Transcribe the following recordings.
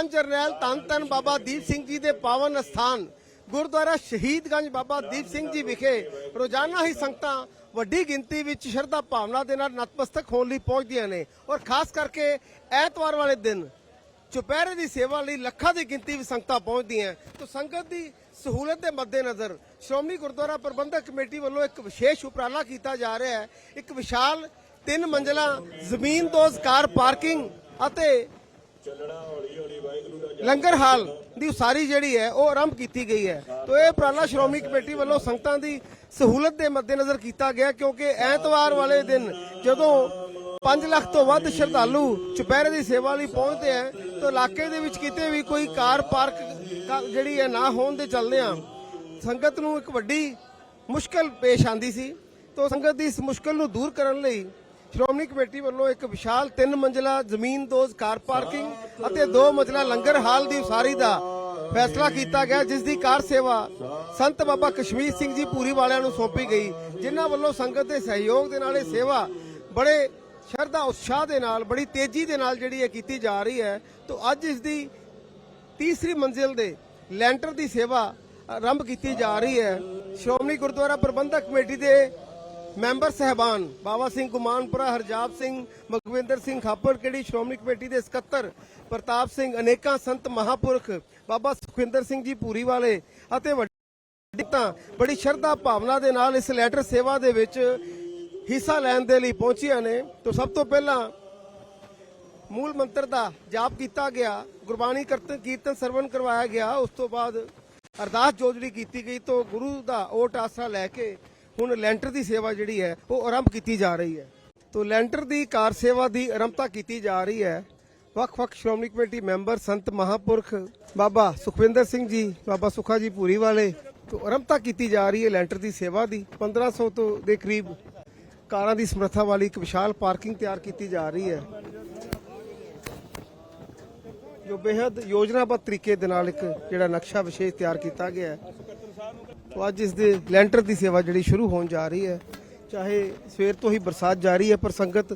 ਜਹਾਨ ਜਰਨੈਲ ਧੰਨ ਧੰਨ ਬਾਬਾ ਦੀਪ ਸਿੰਘ ਜੀ ਦੇ ਪਾਵਨ ਅਸਥਾਨ, ਗੁਰਦੁਆਰਾ ਸ਼ਹੀਦਗੰਜ ਬਾਬਾ ਦੀਪ ਸਿੰਘ ਜੀ ਵਿਖੇ ਰੋਜ਼ਾਨਾ ਹੀ ਸੰਗਤਾਂ ਵੱਡੀ ਗਿਣਤੀ ਵਿੱਚ ਸ਼ਰਧਾ ਭਾਵਨਾ ਦੇ ਨਾਲ ਨਤਮਸਤਕ ਹੋਣ ਲਈ ਪਹੁੰਚਦੀਆਂ ਨੇ ਔਰ ਖਾਸ ਕਰਕੇ ਐਤਵਾਰ ਵਾਲੇ ਦਿਨ ਚੁਪਹਿਰੇ ਦੀ ਸੇਵਾ ਲਈ ਲੱਖਾਂ ਦੀ ਗਿਣਤੀ ਵਿੱਚ ਸੰਗਤਾਂ ਪਹੁੰਚਦੀਆਂ ਤਾਂ ਸੰਗਤ ਦੀ ਸਹੂਲਤ ਦੇ ਮੱਦੇਨਜ਼ਰ ਸ਼੍ਰੋਮਣੀ ਗੁਰਦੁਆਰਾ ਪ੍ਰਬੰਧਕ ਕਮੇਟੀ ਵੱਲੋਂ ਇੱਕ ਵਿਸ਼ੇਸ਼ ਉਪਰਾਲਾ ਕੀਤਾ ਜਾ ਰਿਹਾ ਹੈ। ਇੱਕ ਵਿਸ਼ਾਲ ਤਿੰਨ ਮੰਜ਼ਲਾ ਜ਼ਮੀਨ ਦੋਜ਼ ਕਾਰ ਪਾਰਕਿੰਗ ਅਤੇ ਲੰਗਰ ਹਾਲ ਦੀ ਉਸਾਰੀ ਜਿਹੜੀ ਹੈ ਉਹ ਆਰੰਭ ਕੀਤੀ ਗਈ ਹੈ। ਤੋ ਇਹ ਉਪਰਾਲਾ ਸ਼੍ਰੋਮਣੀ ਕਮੇਟੀ ਵੱਲੋਂ ਸੰਗਤਾਂ ਦੀ ਸਹੂਲਤ ਦੇ ਮੱਦੇਨਜ਼ਰ ਕੀਤਾ ਗਿਆ ਕਿਉਂਕਿ ਐਤਵਾਰ ਵਾਲੇ ਦਿਨ ਜਦੋਂ 5 ਲੱਖ ਤੋਂ ਵੱਧ ਸ਼ਰਧਾਲੂ ਚੁਪਹਿਰੇ ਦੀ ਸੇਵਾ ਲਈ ਪਹੁੰਚਦੇ ਆ ਤਾਂ ਇਲਾਕੇ ਦੇ ਵਿੱਚ ਕਿਤੇ ਵੀ ਕੋਈ ਕਾਰ ਪਾਰਕ ਜਿਹੜੀ ਹੈ ਨਾ ਹੋਣ ਦੇ ਚੱਲਦੇ ਆ ਸੰਗਤ ਨੂੰ ਇੱਕ ਵੱਡੀ ਮੁਸ਼ਕਲ ਪੇਸ਼ ਆਂਦੀ ਸੀ। ਤੋਂ ਸੰਗਤ ਦੀ ਇਸ ਮੁਸ਼ਕਲ ਨੂੰ ਦੂਰ ਕਰਨ ਲਈ ਸ਼੍ਰੋਮਣੀ ਕਮੇਟੀ ਵੱਲੋਂ ਇੱਕ ਵਿਸ਼ਾਲ ਤਿੰਨ ਮੰਜ਼ਲਾ ਜ਼ਮੀਨ ਦੋਜ਼ ਕਾਰ ਪਾਰਕਿੰਗ ਅਤੇ ਦੋ ਮੰਜ਼ਲਾ ਲੰਗਰ ਹਾਲ ਦੀ ਉਸਾਰੀ ਦਾ ਫੈਸਲਾ ਕੀਤਾ ਗਿਆ, ਜਿਸ ਦੀ ਕਾਰ ਸੇਵਾ ਸੰਤ ਬਾਬਾ ਕਸ਼ਮੀਰ ਸਿੰਘ ਜੀ ਪੂਰੀ ਵਾਲਿਆਂ ਨੂੰ ਸੌਂਪੀ ਗਈ, ਜਿਨ੍ਹਾਂ ਵੱਲੋਂ ਸੰਗਤ ਦੇ ਸਹਿਯੋਗ ਦੇ ਨਾਲ ਇਹ ਸੇਵਾ ਬੜੇ ਸ਼ਰਧਾ ਉਤਸ਼ਾਹ ਦੇ ਨਾਲ, ਬੜੀ ਤੇਜ਼ੀ ਦੇ ਨਾਲ ਜਿਹੜੀ ਇਹ ਕੀਤੀ ਜਾ ਰਹੀ ਹੈ, ਤੋਂ ਅੱਜ ਇਸ ਦੀ ਤੀਸਰੀ ਮੰਜ਼ਿਲ ਦੇ ਲੈਂਟਰ ਦੀ ਸੇਵਾ ਆਰੰਭ ਕੀਤੀ ਜਾ ਰਹੀ ਹੈ। ਸ਼੍ਰੋਮਣੀ ਗੁਰਦੁਆਰਾ ਪ੍ਰਬੰਧਕ ਕਮੇਟੀ ਦੇ ਮੈਂਬਰ ਸਹਿਬਾਨ ਬਾਬਾ ਸਿੰਘ ਗੁਮਾਨਪੁਰਾ, ਹਰਜਾਬ ਸਿੰਘ, ਮਗਵਿੰਦਰ ਸਿੰਘ ਖਾਪਰ, ਕਿਹੜੀ ਸ਼੍ਰੋਮਣੀ ਕਮੇਟੀ ਦੇ ਸਕੱਤਰ, ਪ੍ਰਤਾਪ ਸਿੰਘ, ਅਨੇਕਾਂ ਸੰਤ ਮਹਾਪੁਰਖ, ਬਾਬਾ ਸੁਖਵਿੰਦਰ ਸਿੰਘ ਜੀ ਪੂਰੀ ਵਾਲੇ, ਅਤੇ ਤਾਂ ਬੜੀ ਸ਼ਰਧਾ ਭਾਵਨਾ ਦੇ ਨਾਲ ਇਸ ਲੈਟਰ ਸੇਵਾ ਦੇ ਵਿੱਚ ਹਿੱਸਾ ਲੈਣ ਦੇ ਲਈ ਪਹੁੰਚੀਆਂ ਨੇ। ਤੋਂ ਸਭ ਤੋਂ ਪਹਿਲਾਂ ਮੂਲ ਮੰਤਰ ਦਾ ਜਾਪ ਕੀਤਾ ਗਿਆ, ਗੁਰਬਾਣੀ ਕਰਤਨ ਕੀਰਤਨ ਸਰਵਨ ਕਰਵਾਇਆ ਗਿਆ, ਉਸ ਤੋਂ ਬਾਅਦ ਅਰਦਾਸ ਜੋਜੜੀ ਕੀਤੀ ਗਈ, ਤੋਂ ਗੁਰੂ ਦਾ ਓਟ ਆਸਰਾ ਲੈ ਕੇ ਹੁਣ ਲੈਂਟਰ ਦੀ ਸੇਵਾ ਜਿਹੜੀ ਹੈ, ਉਹ ਆਰੰਭ ਕੀਤੀ ਜਾ ਰਹੀ ਹੈ। ਤੋਂ ਲੈਂਟਰ ਦੀ ਕਾਰ ਸੇਵਾ ਦੀ ਆਰੰਭਤਾ ਕੀਤੀ ਜਾ ਰਹੀ ਹੈ। ਵੱਖ-ਵੱਖ ਸ਼੍ਰੋਮਣੀ ਕਮੇਟੀ ਮੈਂਬਰ ਸੰਤ ਮਹਾਪੁਰਖ ਬਾਬਾ ਸੁਖਵਿੰਦਰ ਸਿੰਘ ਜੀ, ਬਾਬਾ ਸੁਖਾ ਜੀ ਪੂਰੀ ਵਾਲੇ, ਤੋਂ ਆਰੰਭਤਾ ਕੀਤੀ ਜਾ ਰਹੀ ਹੈ ਲੈਂਟਰ ਦੀ ਸੇਵਾ ਦੀ। 1500 ਤੋਂ ਦੇ ਕਰੀਬ ਕਾਰਾਂ ਦੀ ਸਮਰੱਥਾ ਵਾਲੀ ਇੱਕ ਵਿਸ਼ਾਲ ਪਾਰਕਿੰਗ ਤਿਆਰ ਕੀਤੀ ਜਾ ਰਹੀ ਹੈ। ਜੋ ਬੇहद ਯੋਜਨਾਬੱਧ ਤਰੀਕੇ ਦੇ ਨਾਲ ਇੱਕ ਜਿਹੜਾ ਨਕਸ਼ਾ ਵਿਸ਼ੇਸ਼ ਤਿਆਰ ਕੀਤਾ ਗਿਆ ਹੈ। ਤੋਂ ਅੱਜ ਇਸ ਦੇ ਲੈਂਟਰ ਦੀ ਸੇਵਾ ਜਿਹੜੀ ਸ਼ੁਰੂ ਹੋਣ ਜਾ ਰਹੀ ਹੈ, ਚਾਹੇ ਸਵੇਰ ਤੋਂ ਹੀ ਬਰਸਾਤ ਜਾਰੀ ਹੈ, ਪਰ ਸੰਗਤ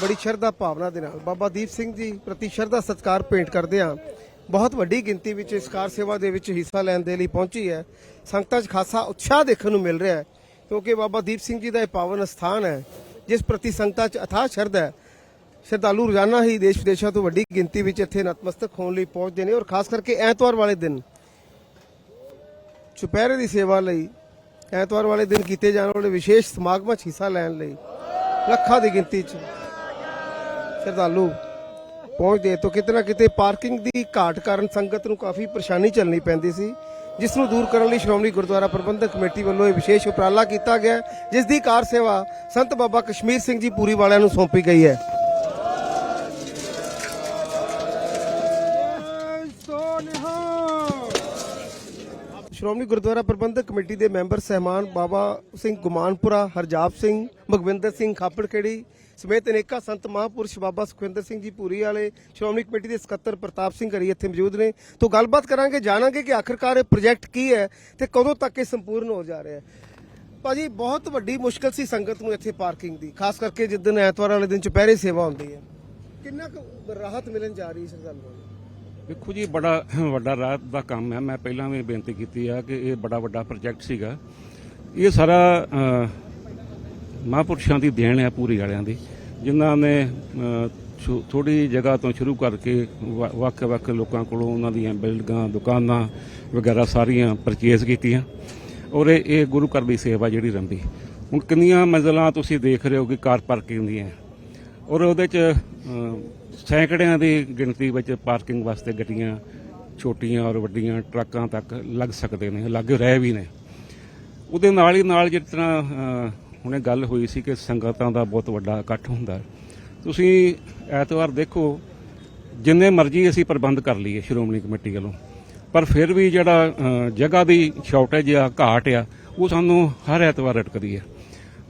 ਬੜੀ ਸ਼ਰਧਾ ਭਾਵਨਾ ਦੇ ਨਾਲ, ਬਾਬਾ ਦੀਪ ਸਿੰਘ ਜੀ ਪ੍ਰਤੀ ਸ਼ਰਧਾ ਸਤਿਕਾਰ ਭੇਂਟ ਕਰਦੇ ਹਾਂ। ਬਹੁਤ ਵੱਡੀ ਗਿਣਤੀ ਵਿੱਚ ਇਸ ਕਾਰ ਸੇਵਾ ਦੇ ਵਿੱਚ ਹਿੱਸਾ ਲੈਣ ਦੇ ਲਈ ਪਹੁੰਚੀ ਹੈ। ਸੰਗਤਾਂ 'ਚ ਖਾਸਾ ਉਤਸ਼ਾਹ ਦੇਖਣ ਨੂੰ ਮਿਲ ਰਿਹਾ ਹੈ, ਕਿਉਂਕਿ ਬਾਬਾ ਦੀਪ ਸਿੰਘ ਜੀ ਦਾ ਇਹ ਪਾਵਨ ਸਥਾਨ ਹੈ, ਜਿਸ ਪ੍ਰਤੀ ਸੰਗਤਾਂ 'ਚ ਅਥਾਹ ਸ਼ਰਧਾ ਹੈ। ਸ਼ਰਧਾਲੂ ਰੋਜ਼ਾਨਾ ਹੀ ਦੇਸ਼ ਵਿਦੇਸ਼ਾਂ ਤੋਂ ਵੱਡੀ ਗਿਣਤੀ ਵਿੱਚ ਇੱਥੇ ਨਤਮਸਤਕ ਹੋਣ ਲਈ ਪਹੁੰਚਦੇ ਨੇ ਔਰ ਖਾਸ ਕਰਕੇ ਐਤਵਾਰ ਵਾਲੇ ਦਿਨ ਚੁਪਹਿਰੇ ਦੀ ਸੇਵਾ ਲਈ, ਐਤਵਾਰ ਵਾਲੇ ਦਿਨ ਕੀਤੇ ਜਾਣ ਵਾਲੇ ਵਿਸ਼ੇਸ਼ ਸਮਾਗਮਾਂ 'ਚ ਹਿੱਸਾ ਲੈਣ ਲਈ ਲੱਖਾਂ ਦੀ ਗਿਣਤੀ 'ਚ ਸ਼ਰਧਾਲੂ ਪਹੁੰਚਦੇ ਤੋਂ ਕਿਤੇ ਨਾ ਕਿਤੇ ਪਾਰਕਿੰਗ ਦੀ ਘਾਟ ਕਾਰਨ ਸੰਗਤ ਨੂੰ ਕਾਫੀ ਪਰੇਸ਼ਾਨੀ ਝੱਲਣੀ ਪੈਂਦੀ ਸੀ, ਜਿਸ ਨੂੰ ਦੂਰ ਕਰਨ ਲਈ ਸ਼੍ਰੋਮਣੀ ਗੁਰਦੁਆਰਾ ਪ੍ਰਬੰਧਕ ਕਮੇਟੀ ਵੱਲੋਂ ਇਹ ਵਿਸ਼ੇਸ਼ ਉਪਰਾਲਾ ਕੀਤਾ ਗਿਆ, ਜਿਸ ਦੀ ਕਾਰ ਸੇਵਾ ਸੰਤ ਬਾਬਾ ਕਸ਼ਮੀਰ ਸਿੰਘ ਜੀ ਪੂਰੀ ਵਾਲਿਆਂ ਨੂੰ ਸੌਂਪੀ ਗਈ ਹੈ। ਸ਼੍ਰੋਮਣੀ ਗੁਰਦੁਆਰਾ ਪ੍ਰਬੰਧਕ ਕਮੇਟੀ ਦੇ ਮੈਂਬਰ ਸਹਿਮਾਨ ਬਾਬਾ ਸਿੰਘ ਗੁਮਾਨਪੁਰਾ ਹਰਜਾਬ ਸਿੰਘ, ਭਗਵਿੰਦਰ ਸਿੰਘ ਖਾਪੜਕੇੜੀ ਸਮੇਤ ਅਨੇਕਾਂ ਸੰਤ ਮਹਾਂਪੁਰਸ਼ ਬਾਬਾ ਸੁਖਵਿੰਦਰ ਸਿੰਘ ਜੀ ਪੂਰੀ ਵਾਲੇ ਸ਼੍ਰੋਮਣੀ ਕਮੇਟੀ ਦੇ ਸਕੱਤਰ ਪ੍ਰਤਾਪ ਸਿੰਘ ਘਰੀ ਇੱਥੇ ਮੌਜੂਦ ਨੇ। ਤੋਂ ਗੱਲਬਾਤ ਕਰਾਂਗੇ, ਜਾਣਾਂਗੇ ਕਿ ਆਖਰਕਾਰ ਇਹ ਪ੍ਰੋਜੈਕਟ ਕੀ ਹੈ ਤੇ ਕਦੋਂ ਤੱਕ ਇਹ ਸੰਪੂਰਨ ਹੋ ਜਾ ਰਿਹਾ ਹੈ। ਭਾਜੀ, ਬਹੁਤ ਵੱਡੀ ਮੁਸ਼ਕਲ ਸੀ ਸੰਗਤ ਨੂੰ ਇੱਥੇ ਪਾਰਕਿੰਗ ਦੀ, ਖਾਸ ਕਰਕੇ ਜਿੱਦਨ ਐਤਵਾਰ ਵਾਲੇ ਦਿਨ ਚੁਪਹਿਰੇ ਸੇਵਾ ਹੁੰਦੀ ਹੈ। ਕਿੰਨਾ ਕੁ ਰਾਹਤ ਮਿਲਣ ਜਾ ਰਹੀ ਹੈ ਸ਼ਰਧਾਲੂਆਂ ਨੂੰ? ਦੇਖੋ ਜੀ ਬੜਾ ਵੱਡਾ ਰਾਤ ਦਾ ਕੰਮ ਹੈ। ਮੈਂ ਪਹਿਲਾਂ ਵੀ ਬੇਨਤੀ ਕੀਤੀ ਆ ਕਿ ਇਹ ਬੜਾ ਵੱਡਾ ਪ੍ਰੋਜੈਕਟ ਸੀਗਾ। ਇਹ ਸਾਰਾ ਮਹਾਂਪੁਰਸ਼ਾਂ ਦੀ ਦੇਣ ਹੈ ਪੂਰੀ ਵਾਲਿਆਂ ਦੀ। ਜਿਨ੍ਹਾਂ ਨੇ ਥੋੜੀ ਜਗ੍ਹਾ ਤੋਂ ਸ਼ੁਰੂ ਕਰਕੇ ਵ- ਵੱਖ-ਵੱਖ ਲੋਕਾਂ ਕੋਲੋਂ ਉਹਨਾਂ ਦੀਆਂ ਬਿਲਡਿੰਗਾਂ, ਦੁਕਾਨਾਂ ਵਗੈਰਾ ਸਾਰੀਆਂ ਪਰਚੇਜ਼ ਕੀਤੀਆਂ। ਔਰ ਇਹ ਇਹ ਗੁਰੂ ਘਰ ਦੀ ਸੇਵਾ ਜਿਹੜੀ ਰੰਭੀ ਹੁਣ ਕਿੰਨੀਆਂ ਮੰਜ਼ਲਾਂ ਤੁਸੀਂ ਦੇਖ ਰਹੇ ਹੋ ਕਿ ਕਾਰ ਪਾਰਕਿੰਗ ਦੀਆਂ। ਔਰ ਉਹਦੇ ਚ ਸੈਂਕੜਿਆਂ ਦੀ ਗਿਣਤੀ ਵਿੱਚ ਪਾਰਕਿੰਗ ਵਾਸਤੇ ਗੱਡੀਆਂ ਛੋਟੀਆਂ ਔਰ ਵੱਡੀਆਂ ਟਰੱਕਾਂ ਤੱਕ ਲੱਗ ਸਕਦੇ ਨੇ, ਲੱਗ ਰਹੇ ਵੀ ਨੇ। ਉਹਦੇ ਨਾਲ ਹੀ ਨਾਲ ਜਿਸ ਤਰ੍ਹਾਂ ਹੁਣੇ ਗੱਲ ਹੋਈ ਸੀ ਕਿ ਸੰਗਤਾਂ ਦਾ ਬਹੁਤ ਵੱਡਾ ਇਕੱਠ ਹੁੰਦਾ ਤੁਸੀਂ ਐਤਵਾਰ ਦੇਖੋ, ਜਿੰਨੇ ਮਰਜ਼ੀ ਅਸੀਂ ਪ੍ਰਬੰਧ ਕਰ ਲਈਏ ਸ਼੍ਰੋਮਣੀ ਕਮੇਟੀ ਵੱਲੋਂ, ਪਰ ਫਿਰ ਵੀ ਜਿਹੜਾ ਜਗ੍ਹਾ ਦੀ ਸ਼ਾਰਟੇਜ ਆ, ਘਾਟ ਆ, ਉਹ ਸਾਨੂੰ ਹਰ ਐਤਵਾਰ ਅਟਕਦੀ ਹੈ।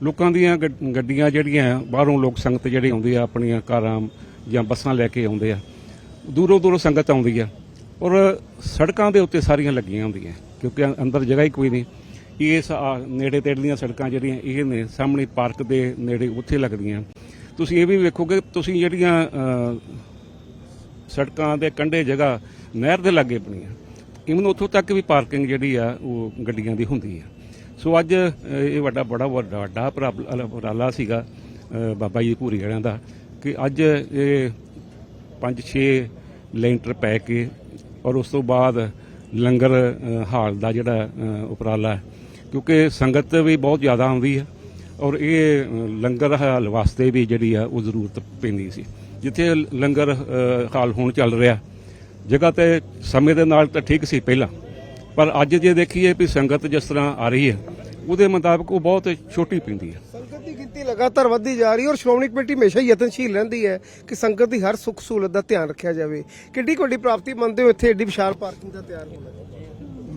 ਲੋਕਾਂ ਦੀਆਂ ਗੱਡ- ਗੱਡੀਆਂ ਜਿਹੜੀਆਂ ਬਾਹਰੋਂ ਲੋਕ ਸੰਗਤ ਜਿਹੜੀ ਆਉਂਦੀ ਆ, ਆਪਣੀਆਂ ਕਾਰਾਂ ਜਾਂ ਬੱਸਾਂ ਲੈ ਕੇ ਆਉਂਦੇ ਆ, ਦੂਰੋਂ ਦੂਰੋਂ ਸੰਗਤ ਆਉਂਦੀ ਆ, ਔਰ ਸੜਕਾਂ ਦੇ ਉੱਤੇ ਸਾਰੀਆਂ ਲੱਗੀਆਂ ਹੁੰਦੀਆਂ, ਕਿਉਂਕਿ ਅੰਦਰ ਜਗ੍ਹਾ ਹੀ ਕੋਈ ਨਹੀਂ। ਇਸ ਆ ਤੇੜੇ ਦੀਆਂ ਸੜਕਾਂ ਜਿਹੜੀਆਂ, ਇਹ ਨੇ ਸਾਹਮਣੇ ਪਾਰਕ ਦੇ ਨੇੜੇ ਉੱਥੇ ਲੱਗਦੀਆਂ। ਤੁਸੀਂ ਇਹ ਵੀ ਵੇਖੋਗੇ, ਤੁਸੀਂ ਜਿਹੜੀਆਂ ਸੜਕਾਂ ਦੇ ਕੰਢੇ ਜਗ੍ਹਾ ਨਹਿਰ ਦੇ ਲਾਗੇ ਬਣੀਆਂ ਇਵਨ ਉੱਥੋਂ ਤੱਕ ਵੀ ਪਾਰਕਿੰਗ ਜਿਹੜੀ ਆ, ਉਹ ਗੱਡੀਆਂ ਦੀ ਹੁੰਦੀ ਆ। ਸੋ ਅੱਜ ਇਹ ਵੱਡਾ, ਬੜਾ ਵੱਡਾ ਵੱਡਾ ਉਪਰਾਲਾ ਉਪਰਾਲਾ ਸੀਗਾ ਬਾਬਾ ਜੀ ਭੂਰੀ ਵਾਲਿਆਂ ਦਾ ਕਿ ਅੱਜ ਇਹ ਪੰਜ, ਛੇ ਲੈਂਟਰ ਪੈ ਕੇ ਔਰ ਉਸ ਤੋਂ ਬਾਅਦ ਲੰਗਰ ਹਾਲ ਦਾ ਜਿਹੜਾ ਉਪਰਾਲਾ ਹੈ। ਕਿਉਂਕਿ ਸੰਗਤ ਵੀ ਬਹੁਤ ਜ਼ਿਆਦਾ ਆਉਂਦੀ ਹੈ ਔਰ ਇਹ ਲੰਗਰ ਹਾਲ ਵਾਸਤੇ ਵੀ ਜਿਹੜੀ ਆ, ਉਹ ਜ਼ਰੂਰਤ ਪੈਂਦੀ ਸੀ। ਜਿੱਥੇ ਲੰਗਰ ਹਾਲ ਹੁਣ ਚੱਲ ਰਿਹਾ, ਜਗ੍ਹਾ ਤੇ ਸਮੇਂ ਦੇ ਨਾਲ ਤਾਂ ਠੀਕ ਸੀ ਪਹਿਲਾਂ। ਪਰ ਅੱਜ ਜੇ ਦੇਖੀਏ ਵੀ ਸੰਗਤ ਜਿਸ ਤਰ੍ਹਾਂ ਆ ਰਹੀ ਹੈ ਉਹਦੇ ਮੁਤਾਬਕ ਉਹ ਬਹੁਤ ਛੋਟੀ ਪੈਂਦੀ ਹੈ। ਸੰਗਤ ਦੀ ਗਿਣਤੀ ਲਗਾਤਾਰ ਵੱਧਦੀ ਜਾ ਰਹੀ ਹੈ ਔਰ ਸ਼੍ਰੋਮਣੀ ਕਮੇਟੀ ਹਮੇਸ਼ਾ ਹੀ ਯਤਨਸ਼ੀਲ ਰਹਿੰਦੀ ਹੈ ਕਿ ਸੰਗਤ ਦੀ ਹਰ ਸੁੱਖ ਸਹੂਲਤ ਦਾ ਧਿਆਨ ਰੱਖਿਆ ਜਾਵੇ। ਕਿੱਡੀ ਵੱਡੀ ਪ੍ਰਾਪਤੀ ਮੰਨਦੇ ਹੋ ਇੱਥੇ ਏਡੀ ਵਿਸ਼ਾਲ ਪਾਰਕਿੰਗ ਦਾ ਤਿਆਰ ਹੋਣਾ?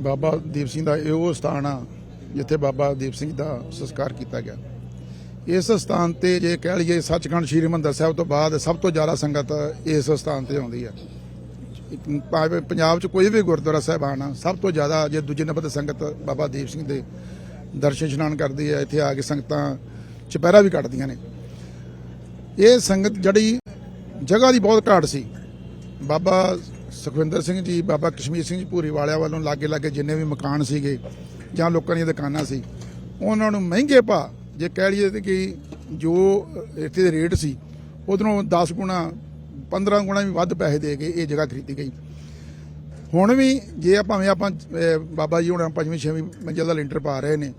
ਬਾਬਾ ਦੀਪ ਸਿੰਘ ਦਾ ਇਹ ਉਹ ਸਥਾਨ ਆ ਜਿੱਥੇ ਬਾਬਾ ਦੀਪ ਸਿੰਘ ਦਾ ਸੰਸਕਾਰ ਕੀਤਾ ਗਿਆ। ਇਸ ਸਥਾਨ ਤੇ ਜੇ ਕਹਿ ਲਈਏ ਸੱਚਖੰਡ ਸ੍ਰੀ ਹਰਿਮੰਦਰ ਸਾਹਿਬ ਤੋਂ ਬਾਅਦ ਸਭ ਤੋਂ ਜ਼ਿਆਦਾ ਸੰਗਤ ਇਸ ਸਥਾਨ ਤੇ ਆਉਂਦੀ ਹੈ। ਭਾਵੇਂ ਪੰਜਾਬ 'ਚ ਕੋਈ ਵੀ ਗੁਰਦੁਆਰਾ ਸਾਹਿਬਾਨ ਆ, ਸਭ ਤੋਂ ਜ਼ਿਆਦਾ ਜੇ ਦੂਜੇ ਨੰਬਰ ਤੇ ਸੰਗਤ ਬਾਬਾ ਦੀਪ ਸਿੰਘ ਦੇ ਦਰਸ਼ਨ ਇਸ਼ਨਾਨ ਕਰਦੀ ਹੈ, ਇੱਥੇ ਆ ਕੇ ਸੰਗਤਾਂ ਚੁਪਹਿਰਾ ਵੀ ਕੱਟਦੀਆਂ ਨੇ। ਇਹ ਸੰਗਤ ਜਿਹੜੀ ਜਗ੍ਹਾ ਦੀ ਬਹੁਤ ਘਾਟ ਸੀ। ਬਾਬਾ ਸੁਖਵਿੰਦਰ ਸਿੰਘ ਜੀ, ਬਾਬਾ ਕਸ਼ਮੀਰ ਸਿੰਘ ਜੀ ਭੂਰੀ ਵਾਲਿਆਂ ਵੱਲੋਂ ਲਾਗੇ ਲਾਗੇ ਜਿੰਨੇ ਵੀ ਮਕਾਨ ਸੀਗੇ ਜਾਂ ਲੋਕਾਂ ਦੀਆਂ ਦੁਕਾਨਾਂ ਸੀ, ਉਹਨਾਂ ਨੂੰ ਮਹਿੰਗੇ ਭਾ ਜੇ ਕਹਿ ਲਈਏ ਕਿ ਜੋ ਇੱਥੇ ਦੇ ਰੇਟ ਸੀ, ਉਧਰੋਂ 10 ਗੁਣਾ 15 ਗੁਣਾ ਵੀ ਵੱਧ ਪੈਸੇ ਦੇ ਕੇ ਇਹ ਜਗ੍ਹਾ ਖਰੀਦੀ ਗਈ। ਹੁਣ ਵੀ ਜੇ ਆਪਾਂ ਭਾਵੇਂ ਆਪਾਂ ਬਾਬਾ ਜੀ ਹੁਣ ਪੰਜਵੀਂ, ਛੇਵੀਂ ਮੰਜ਼ਿਲ ਦਾ ਲੈਂਟਰ ਪਾ ਰਹੇ ਨੇ,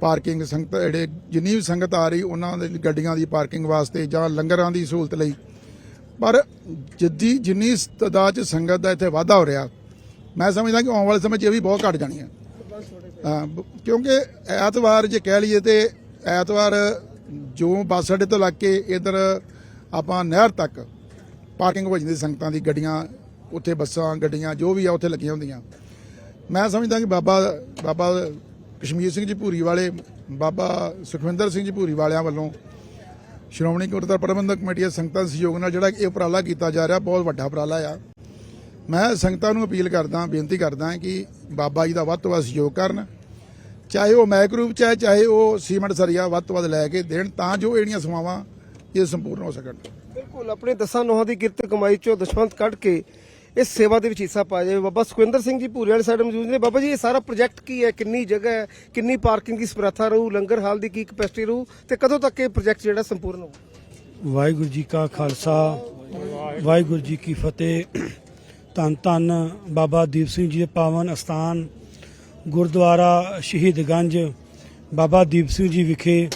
ਪਾਰਕਿੰਗ ਸੰਗਤ ਜਿਹੜੇ ਜਿੰਨੀ ਵੀ ਸੰਗਤ ਆ ਰਹੀ, ਉਹਨਾਂ ਦੇ ਗੱਡੀਆਂ ਦੀ ਪਾਰਕਿੰਗ ਵਾਸਤੇ ਜਾਂ ਲੰਗਰਾਂ ਦੀ ਸਹੂਲਤ ਲਈ। ਪਰ ਜਿੱਦੀ ਜਿੰਨੀ ਤਦਾਦ ਚ ਸੰਗਤ ਦਾ ਇੱਥੇ ਵਾਧਾ ਹੋ ਰਿਹਾ, ਮੈਂ ਸਮਝਦਾ ਕਿ ਆਉਣ ਵਾਲੇ ਸਮੇਂ 'ਚ ਇਹ ਵੀ ਬਹੁਤ ਘਟ ਜਾਣੀ ਹੈ। ਕਿਉਂਕਿ ਐਤਵਾਰ ਜੇ ਕਹਿ ਲਈਏ ਤੇ ਐਤਵਾਰ ਜੋ ਬੱਸ ਅੱਡੇ ਤੋਂ ਲੱਗ ਕੇ ਇਧਰ ਆਪਾਂ ਨਹਿਰ ਤੱਕ ਪਾਰਕਿੰਗ ਹੋ ਜਾਂਦੀ ਸੰਗਤਾਂ ਦੀ, ਗੱਡੀਆਂ, ਉੱਥੇ ਬੱਸਾਂ, ਗੱਡੀਆਂ, ਜੋ ਵੀ ਆ, ਉੱਥੇ ਲੱਗੀਆਂ ਹੁੰਦੀਆਂ। ਮੈਂ ਸਮਝਦਾ ਕਿ ਬਾਬਾ ਬਾਬਾ ਕਸ਼ਮੀਰ ਸਿੰਘ ਜੀ ਭੂਰੀ ਵਾਲੇ, ਬਾਬਾ ਸੁਖਵਿੰਦਰ ਸਿੰਘ ਜੀ ਭੂਰੀ ਵਾਲਿਆਂ ਵੱਲੋਂ ਸ਼੍ਰੋਮਣੀ ਗੁਰਦੁਆਰਾ ਪ੍ਰਬੰਧਕ ਕਮੇਟੀ ਦੇ ਸੰਗਤਾਂ ਦੇ ਸਹਿਯੋਗ ਨਾਲ ਜਿਹੜਾ ਇਹ ਉਪਰਾਲਾ ਕੀਤਾ ਜਾ ਰਿਹਾ, ਬਹੁਤ ਵੱਡਾ ਉਪਰਾਲਾ ਆ। ਮੈਂ ਸੰਗਤਾਂ ਨੂੰ ਅਪੀਲ ਕਰਦਾ, ਬੇਨਤੀ ਕਰਦਾ ਕਿ ਬਾਬਾ ਜੀ ਦਾ ਵੱਧ ਤੋਂ ਵੱਧ ਸਹਿਯੋਗ ਕਰਨ। ਚਾਹੇ ਉਹ ਮੈਕਰੂਪ ਚਾਹੇ ਚਾਹੇ ਉਹ ਸੀਮੈਂਟ ਸਰੀਆ ਵੱਧ ਤੋਂ ਵੱਧ ਲੈ ਕੇ ਦੇਣ, ਤਾਂ ਜੋ ਇਹ ਜਿਹੜੀਆਂ ਸਮਾਵਾਂ ਇਹ ਸੰਪੂਰਨ ਹੋ ਸਕਣ। ਬਿਲਕੁਲ ਆਪਣੇ ਦਸਾਂ ਨੋਹਾਂ ਦੀ ਕਿਰਤ ਕਮਾਈ ਚੋਂ ਦਸ਼ਵੰਤ ਕੱਢ ਕੇ ਇਸ ਸੇਵਾ ਦੇ ਵਿੱਚ ਹਿੱਸਾ ਪਾਇਆ ਜਾਵੇ। ਬਾਬਾ ਸੁਖਵਿੰਦਰ ਸਿੰਘ ਜੀ ਭੂਰੇ ਵਾਲੇ ਸਾਡੇ ਮੌਜੂਦ ਨੇ। ਬਾਬਾ ਜੀ ਇਹ ਸਾਰਾ ਪ੍ਰੋਜੈਕਟ ਕੀ ਹੈ? ਕਿੰਨੀ ਜਗ੍ਹਾ ਹੈ? ਕਿੰਨੀ ਪਾਰਕਿੰਗ ਦੀ ਸਮਰੱਥਾ ਰਹੂ? ਲੰਗਰ ਹਾਲ ਦੀ ਕੀ ਕਪੈਸਿਟੀ ਰਹੂ? ਤੇ ਕਦੋਂ ਤੱਕ ਇਹ ਪ੍ਰੋਜੈਕਟ ਜਿਹੜਾ ਸੰਪੂਰਨ ਹੋਊ? ਵਾਹਿਗੁਰੂ ਜੀ ਕਾ ਖਾਲਸਾ ਵਾਹਿਗੁਰੂ ਜੀ ਕੀ ਫਤਿਹ। ਧੰਨ ਧੰਨ ਬਾਬਾ ਦੀਪ ਸਿੰਘ ਜੀ ਦੇ ਪਾਵਨ ਅਸਥਾਨ ਗੁਰਦੁਆਰਾ ਸ਼ਹੀਦਗੰਜ ਬਾਬਾ ਦੀਪ ਸਿੰਘ ਜੀ ਵਿਖੇ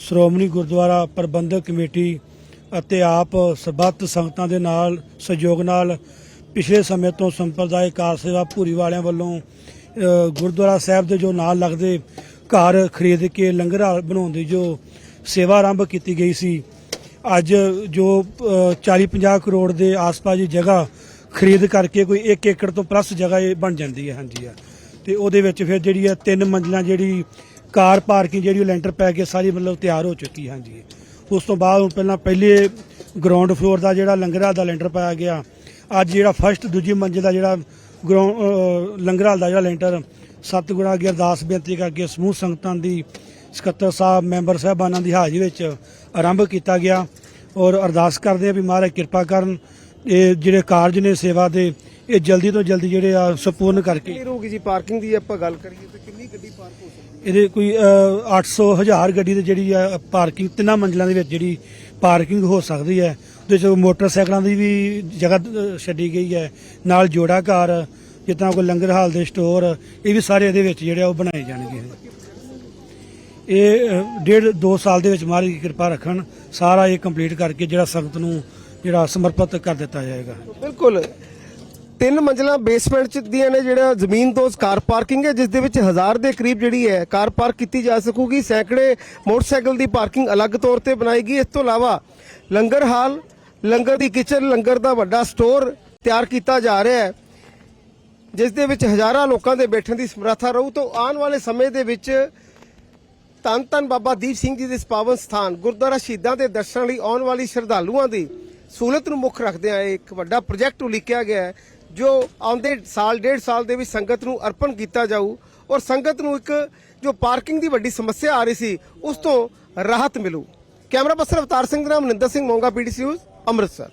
ਸ਼੍ਰੋਮਣੀ ਗੁਰਦੁਆਰਾ ਪ੍ਰਬੰਧਕ ਕਮੇਟੀ ਅਤੇ ਆਪ ਸਬੱਤ ਸੰਗਤਾਂ ਦੇ ਨਾਲ ਸਹਿਯੋਗ ਨਾਲ ਪਿਛਲੇ ਸਮੇਂ ਤੋਂ ਸੰਪਰਦਾਇ ਕਾਰ ਸੇਵਾ ਭੂਰੀ ਵਾਲਿਆਂ ਵੱਲੋਂ ਗੁਰਦੁਆਰਾ ਸਾਹਿਬ ਦੇ ਜੋ ਨਾਲ ਲੱਗਦੇ ਘਰ ਖਰੀਦ ਕੇ ਲੰਗਰ ਹਾਲ ਬਣਾਉਣ ਦੀ ਜੋ ਸੇਵਾ ਆਰੰਭ ਕੀਤੀ ਗਈ ਸੀ, ਅੱਜ ਜੋ 40-50 ਕਰੋੜ ਦੇ ਆਸ-ਪਾਸ ਦੀ ਜਗ੍ਹਾ ਖਰੀਦ ਕਰਕੇ ਕੋਈ 1 ਏਕੜ ਤੋਂ ਪਲੱਸ ਜਗ੍ਹਾ ਇਹ ਬਣ ਜਾਂਦੀ ਹੈ, ਹਾਂਜੀ ਆ ਤੇ ਉਹਦੇ ਵਿੱਚ ਫਿਰ ਜਿਹੜੀ ਹੈ ਤਿੰਨ ਮੰਜ਼ਲਾਂ ਜਿਹੜੀ ਕਾਰ ਪਾਰਕਿੰਗ ਜਿਹੜੀ ਉਹ ਲੈਂਟਰ ਪੈ ਕੇ ਸਾਰੀ ਮਤਲਬ ਤਿਆਰ ਹੋ ਚੁੱਕੀ ਹਾਂਜੀ। ਉਸ ਤੋਂ ਬਾਅਦ ਹੁਣ ਪਹਿਲਾਂ ਪਹਿਲੇ ਗਰਾਊਂਡ ਫਲੋਰ ਦਾ ਜਿਹੜਾ ਲੰਗਰਾਂ ਦਾ ਲੈਂਟਰ ਪਾਇਆ ਗਿਆ, ਅੱਜ ਜਿਹੜਾ ਫਸਟ ਦੂਜੀ ਮੰਜ਼ਿਲ ਦਾ ਜਿਹੜਾ ਗਰਾਊਂਡ ਲੰਗਰਾਂ ਦਾ ਜਿਹੜਾ ਲੈਂਟਰ, ਸਤਿਗੁਰਾਂ ਅੱਗੇ ਅਰਦਾਸ ਬੇਨਤੀ ਕਰਕੇ ਸਮੂਹ ਸੰਗਤਾਂ ਦੀ, ਸਕੱਤਰ ਸਾਹਿਬ, ਮੈਂਬਰ ਸਾਹਿਬਾਨਾਂ ਦੀ ਹਾਜ਼ਰੀ ਵਿੱਚ ਆਰੰਭ ਕੀਤਾ ਗਿਆ ਔਰ ਅਰਦਾਸ ਕਰਦੇ ਆ ਵੀ ਮਹਾਰਾਜ ਕਿਰਪਾ ਕਰਨ, ਇਹ ਜਿਹੜੇ ਕਾਰਜ ਨੇ ਸੇਵਾ ਦੇ, ਇਹ ਜਲਦੀ ਤੋਂ ਜਲਦੀ ਜਿਹੜੇ ਆ ਸੰਪੂਰਨ ਕਰਕੇ ਕਿੰਨੀ ਜੀ, ਪਾਰਕਿੰਗ ਦੀ ਆਪਾਂ ਗੱਲ ਕਰੀਏ ਤੇ ਕਿੰਨੀ ਗੱਡੀ ਪਾਰਕ ਹੋ ਸਕਦੀ ਇਹਦੇ ਕੋਈ ਅ, 800 ਹਜ਼ਾਰ ਗੱਡੀ ਦੀ ਜਿਹੜੀ ਆ ਪਾਰਕਿੰਗ ਤਿੰਨਾਂ ਮੰਜ਼ਲਾਂ ਦੇ ਵਿੱਚ ਜਿਹੜੀ ਪਾਰਕਿੰਗ ਹੋ ਸਕਦੀ ਹੈ। ਉਹਦੇ ਚ ਮੋਟਰਸਾਈਕਲਾਂ ਦੀ ਵੀ ਜਗ੍ਹਾ ਛੱਡੀ ਗਈ ਹੈ। ਨਾਲ ਜੋੜਾ ਘਰ ਜਿੱਦਾਂ ਕੋਈ ਲੰਗਰ ਹਾਲ ਦੇ ਸਟੋਰ ਇਹ ਵੀ ਸਾਰੇ ਇਹਦੇ ਵਿੱਚ ਜਿਹੜੇ ਉਹ ਬਣਾਏ ਜਾਣਗੇ। ਇਹ ਡੇਢ ਦੋ ਸਾਲ ਦੇ ਵਿੱਚ ਮਹਾਰਾਜ ਦੀ ਕਿਰਪਾ ਰੱਖਣ ਸਾਰਾ ਇਹ ਕੰਪਲੀਟ ਕਰਕੇ ਜਿਹੜਾ ਸੰਗਤ ਨੂੰ ਜਿਹੜਾ ਸਮਰਪਿਤ ਕਰ ਦਿੱਤਾ ਜਾਏਗਾ। ਬਿਲਕੁਲ। ਤਿੰਨ ਮੰਜ਼ਲਾਂ ਬੇਸਮੈਂਟ ਚ ਦੀਆਂ ਨੇ ਜਿਹੜਾ ਜ਼ਮੀਨ ਤੋਂ ਕਾਰ ਪਾਰਕਿੰਗ ਹੈ ਜਿਸ ਦੇ ਵਿੱਚ ਹਜ਼ਾਰ ਦੇ ਕਰੀਬ ਜਿਹੜੀ ਹੈ, ਕਾਰ ਪਾਰਕ ਕੀਤੀ ਜਾ ਸਕੂਗੀ। ਸੈਂਕੜੇ ਮੋਟਰਸਾਈਕਲ ਦੀ ਪਾਰਕਿੰਗ ਅਲੱਗ ਤੌਰ ਤੇ ਬਣਾਏਗੀ। ਇਸ ਤੋਂ ਇਲਾਵਾ ਲੰਗਰ ਹਾਲ, ਲੰਗਰ ਦੀ ਕਿਚਨ ਲੰਗਰ ਦਾ ਵੱਡਾ ਸਟੋਰ ਤਿਆਰ ਕੀਤਾ ਜਾ ਰਿਹਾ ਹੈ ਜਿਸ ਦੇ ਵਿੱਚ ਹਜ਼ਾਰਾਂ ਲੋਕਾਂ ਦੇ ਬੈਠਣ ਦੀ ਸਮਰੱਥਾ ਰਹੂ। ਤਾਂ ਆਉਣ ਵਾਲੇ ਸਮੇਂ ਦੇ ਵਿੱਚ ਧੰਨ ਧੰਨ ਬਾਬਾ ਦੀਪ ਸਿੰਘ ਜੀ ਦੇ ਪਾਵਨ ਸਥਾਨ, ਗੁਰਦੁਆਰਾ ਸ਼ਹੀਦਾਂ ਦੇ ਦਰਸ਼ਨ ਲਈ ਆਉਣ ਵਾਲੀ ਸ਼ਰਧਾਲੂਆਂ ਦੀ ਸਹੂਲਤ ਨੂੰ ਮੁੱਖ ਰੱਖਦਿਆਂ ਇਹ ਇੱਕ ਵੱਡਾ ਪ੍ਰੋਜੈਕਟ ਉਲੀਕਿਆ ਗਿਆ ਹੈ। ਜੋ ਆਉਂਦੇ ਸਾਲ, ਡੇਢ ਸਾਲ ਦੇ ਵਿੱਚ ਸੰਗਤ ਨੂੰ ਅਰਪਣ ਕੀਤਾ ਜਾਊ ਔਰ ਸੰਗਤ ਨੂੰ ਇੱਕ ਜੋ ਪਾਰਕਿੰਗ ਦੀ ਵੱਡੀ ਸਮੱਸਿਆ ਆ ਰਹੀ ਸੀ, ਉਸ ਤੋਂ ਰਾਹਤ ਮਿਲੂ। ਕੈਮਰਾ ਪਰਸਨ ਅਵਤਾਰ ਸਿੰਘ ਦੇ ਨਾਮ ਮਨਿੰਦਰ ਸਿੰਘ ਮੋਂਗਾ ਪੀਡੀਸੀ ਨਿਊਜ਼ ਅੰਮ੍ਰਿਤਸਰ।